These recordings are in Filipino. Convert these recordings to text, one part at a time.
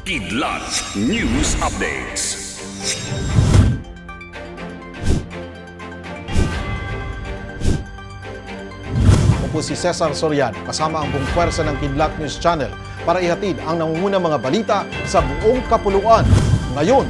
Kidlat News Updates. Ako po si Cesar Soriano kasama ang buong pwersa ng Kidlat News Channel para ihatid ang nangungunang mga balita sa buong kapuluan. Ngayon,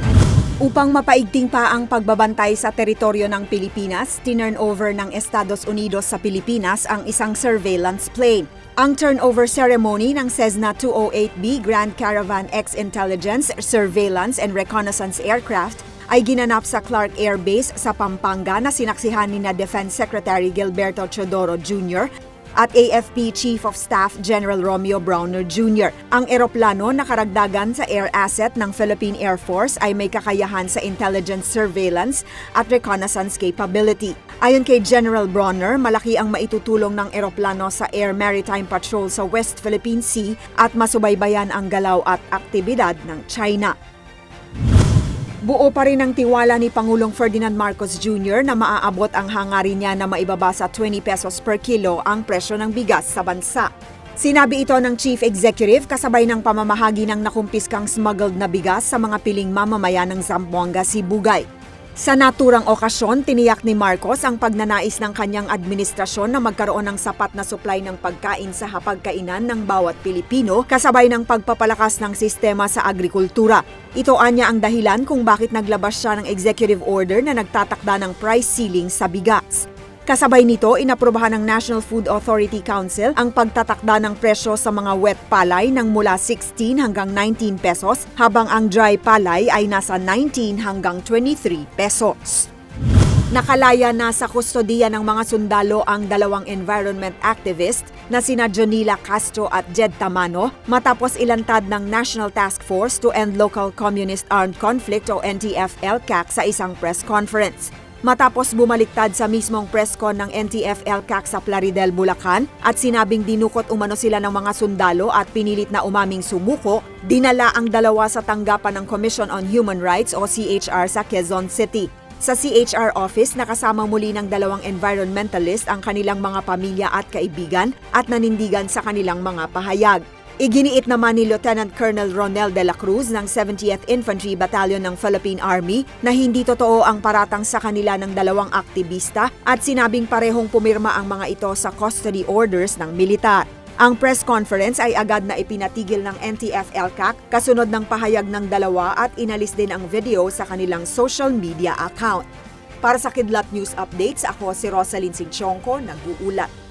Upang mapaigting pa ang pagbabantay sa teritoryo ng Pilipinas, tinurn over ng Estados Unidos sa Pilipinas ang isang surveillance plane. Ang turnover ceremony ng Cessna 208B Grand Caravan X Intelligence, Surveillance and Reconnaissance Aircraft ay ginanap sa Clark Air Base sa Pampanga na sinaksihan ni na Defense Secretary Gilberto Chodoro Jr. at AFP Chief of Staff General Romeo Browner Jr. Ang eroplano na karagdagan sa air asset ng Philippine Air Force ay may kakayahan sa intelligence surveillance at reconnaissance capability. Ayon kay General Browner, malaki ang maitutulong ng eroplano sa Air Maritime Patrol sa West Philippine Sea at masubaybayan ang galaw at aktibidad ng China. Buo pa rin ang tiwala ni Pangulong Ferdinand Marcos Jr. na maaabot ang hangarin niya na maibaba sa 20 pesos per kilo ang presyo ng bigas sa bansa. Sinabi ito ng Chief Executive kasabay ng pamamahagi ng nakumpiskang smuggled na bigas sa mga piling mamamayan ng Zamboanga, Sibugay. Sa naturang okasyon, tiniyak ni Marcos ang pagnanais ng kanyang administrasyon na magkaroon ng sapat na supply ng pagkain sa hapagkainan ng bawat Pilipino kasabay ng pagpapalakas ng sistema sa agrikultura. Ito anya ang dahilan kung bakit naglabas siya ng executive order na nagtatakda ng price ceiling sa bigas. Kasabay nito, inaprubahan ng National Food Authority Council ang pagtatakda ng presyo sa mga wet palay ng mula 16 hanggang 19 pesos habang ang dry palay ay nasa 19 hanggang 23 pesos. Nakalaya na sa kustodiya ng mga sundalo ang dalawang environment activist na sina Jonila Castro at Jed Tamano matapos ilantad ng National Task Force to End Local Communist Armed Conflict o NTF-LCAC sa isang press conference. Matapos bumaliktad sa mismong presscon ng NTF-LCAC sa Plaridel, Bulacan at sinabing dinukot umano sila ng mga sundalo at pinilit na umaming sumuko, dinala ang dalawa sa tanggapan ng Commission on Human Rights o CHR sa Quezon City. Sa CHR office, nakasama muli ng dalawang environmentalist ang kanilang mga pamilya at kaibigan at nanindigan sa kanilang mga pahayag. Iginiit naman ni Lieutenant Colonel Ronel de la Cruz ng 70th Infantry Battalion ng Philippine Army na hindi totoo ang paratang sa kanila ng dalawang aktivista at sinabing parehong pumirma ang mga ito sa custody orders ng militar. Ang press conference ay agad na ipinatigil ng NTF-LCAC kasunod ng pahayag ng dalawa at inalis din ang video sa kanilang social media account. Para sa Kidlat News Updates, ako si Rosalyn Sinchonko, nag-uulat.